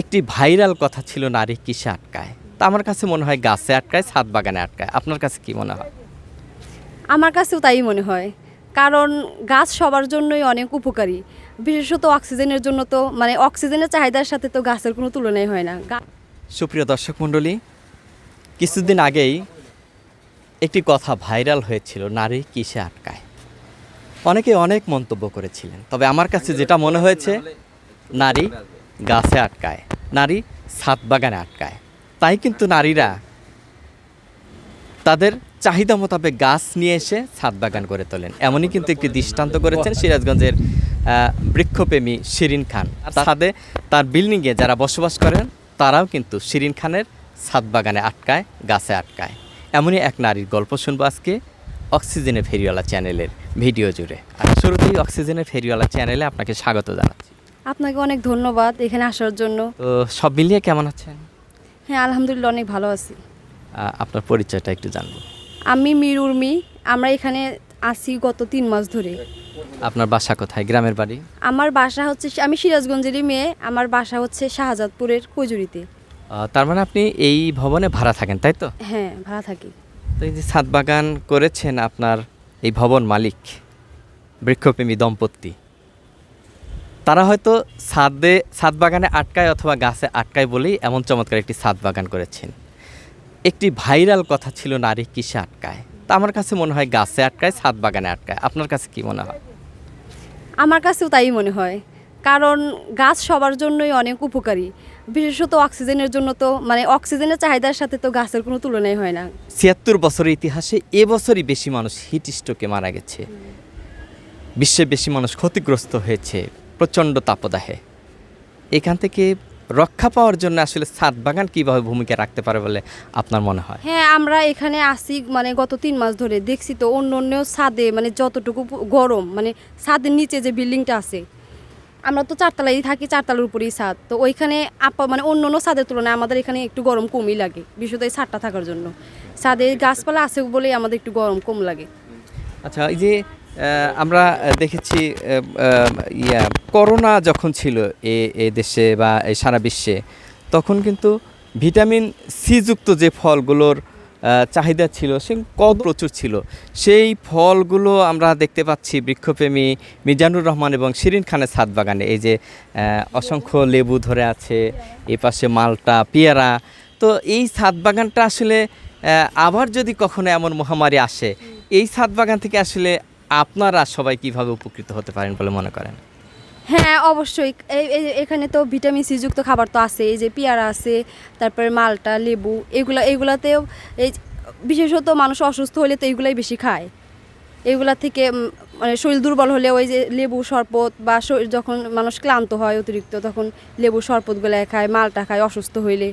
একটি ভাইরাল কথা ছিল নারী কিসে আটকায়? তা আমার কাছে মনে হয় গাছে আটকায় ছাদ বাগানে আটকায়। আপনার কাছে কি মনে হয়? আমার কাছেও তাই মনে হয়। কারণ গাছ সবার জন্যই অনেক উপকারী। বিশেষত অক্সিজেনের জন্য তো মানে অক্সিজেনের চাহিদার সাথে তো গাছের কোনো তুলনাই হয় না। সুপ্রিয় দর্শক মণ্ডলী কিছুদিন আগেই একটি কথা ভাইরাল হয়েছিল নারী কিসে আটকায়? অনেকে অনেক মন্তব্য করেছিলেন তবে আমার কাছে যেটা মনে হয়েছে নারী গাছে আটকায়, নারী ছাদ বাগানে আটকায়। তাই কিন্তু নারীরা তাদের চাহিদা মোতাবেক গাছ নিয়ে এসে ছাদ বাগান করে তোলেন। এমনই কিন্তু একটি দৃষ্টান্ত করেছেন সিরাজগঞ্জের বৃক্ষপ্রেমী শিরিন খান। ছাদে তার বিল্ডিংয়ে যারা বসবাস করেন, তারাও কিন্তু শিরিন খানের ছাদ বাগানে আটকায়, গাছে আটকায়। এমনই এক নারীর গল্প শুনব আজকে অক্সিজেনের ফেরিওয়ালা চ্যানেলের ভিডিও জুড়ে। আর শুরুতেই অক্সিজেনের ফেরিওয়ালা চ্যানেলে আপনাকে স্বাগত জানাচ্ছি। আপনাকে অনেক ধন্যবাদ এখানে আসার জন্য। তো সব মিলিয়ে কেমন আছেন? হ্যাঁ আলহামদুলিল্লাহ অনেক ভালো আছি। আপনার পরিচয়টা একটু জানব। আমি মীর উর্মি আমরা এখানে আসি গত তিন মাস ধরে। আপনার বাসা কোথায়? গ্রামের বাড়ি? আমার বাসা হচ্ছে আমি সিরাজগঞ্জেরই মেয়ে আমার বাসা হচ্ছে শাহজাদপুরের কৈজুরিতে। তার মানে আপনি এই ভবনে ভাড়া থাকেন তাই তো? হ্যাঁ ভাড়া থাকি। তো এই যে ছাদ বাগান করেছেন আপনার এই ভবন মালিক বৃক্ষপ্রেমী দম্পতি তারা হয়তো ছাদে ছাদ বাগানে আটকায় অথবা গাছে আটকায় বলেই এমন চমৎকার একটি ছাদ বাগান করেছেন। একটি ভাইরাল কথা ছিল নারী কিসে আটকায়? তা আমার কাছে মনে হয় গাছে আটকায় ছাদ বাগানে আটকায়। আপনার কাছে কি মনে হয়? আমার কাছেও তাই মনে হয়। কারণ গাছ সবার জন্যই অনেক উপকারী। বিশেষত অক্সিজেনের জন্য তো মানে অক্সিজেনের চাহিদার সাথে তো গাছের কোনো তুলনাই হয় না। ছিয়াত্তর বছরের ইতিহাসে এবছরই বেশি মানুষ হিট স্ট্রোকে মারা গেছে। বিশ্বে বেশি মানুষ ক্ষতিগ্রস্ত হয়েছে। প্রচণ্ড তাপদাহে। এখান থেকে রক্ষা পাওয়ার জন্য আসলে ছাদ বাগান কীভাবে ভূমিকা রাখতে পারে বলে আপনার মনে হয়? হ্যাঁ আমরা এখানে আসি মানে গত তিন মাস ধরে দেখছি তো অন্য অন্য ছাদে মানে যতটুকু গরম মানে ছাদের নিচে যে বিল্ডিংটা আছে আমরা তো চারতলায় থাকি চারতলার উপরেই ছাদ। তো ওইখানে আপা মানে অন্য অন্য ছাদের তুলনায় আমাদের এখানে একটু গরম কমই লাগে বিশেষত এই ছাদটা থাকার জন্য। ছাদে গাছপালা আছে বলেই আমাদের একটু গরম কম লাগে। আচ্ছা এই যে আমরা দেখেছি ইয়া, করোনা যখন ছিল এ এ দেশে বা সারা বিশ্বে, তখন কিন্তু ভিটামিন সি যুক্ত যে ফলগুলোর চাহিদা ছিল, সে কত প্রচুর ছিল। সেই ফলগুলো আমরা দেখতে পাচ্ছি বৃক্ষপ্রেমী মিজানুর রহমান এবং শিরিন খানের ছাদ বাগানে। এই যে অসংখ্য লেবু ধরে আছে এই পাশে মালটা, পেয়ারা। তো এই ছাদ বাগানটা আসলে আবার যদি কখনো এমন মহামারী আসে, এই ছাদ বাগান থেকে আসলে আপনারা সবাই কীভাবে উপকৃত হতে পারেন বলে মনে করেন? হ্যাঁ অবশ্যই। এখানে তো ভিটামিন সি যুক্ত খাবার তো আছে এই যে পেয়ারা আছে, তারপরে মালটা, লেবু, এগুলা, এগুলাতেও এই বিশেষত মানুষ অসুস্থ হলে তো এইগুলাই বেশি খায়। এগুলা থেকে মানে শরীর দুর্বল হলে ওই যে লেবু শরবত বা যখন মানুষ ক্লান্ত হয় অতিরিক্ত, তখন লেবু শরবতগুলো খায়, মালটা খায় অসুস্থ হইলে।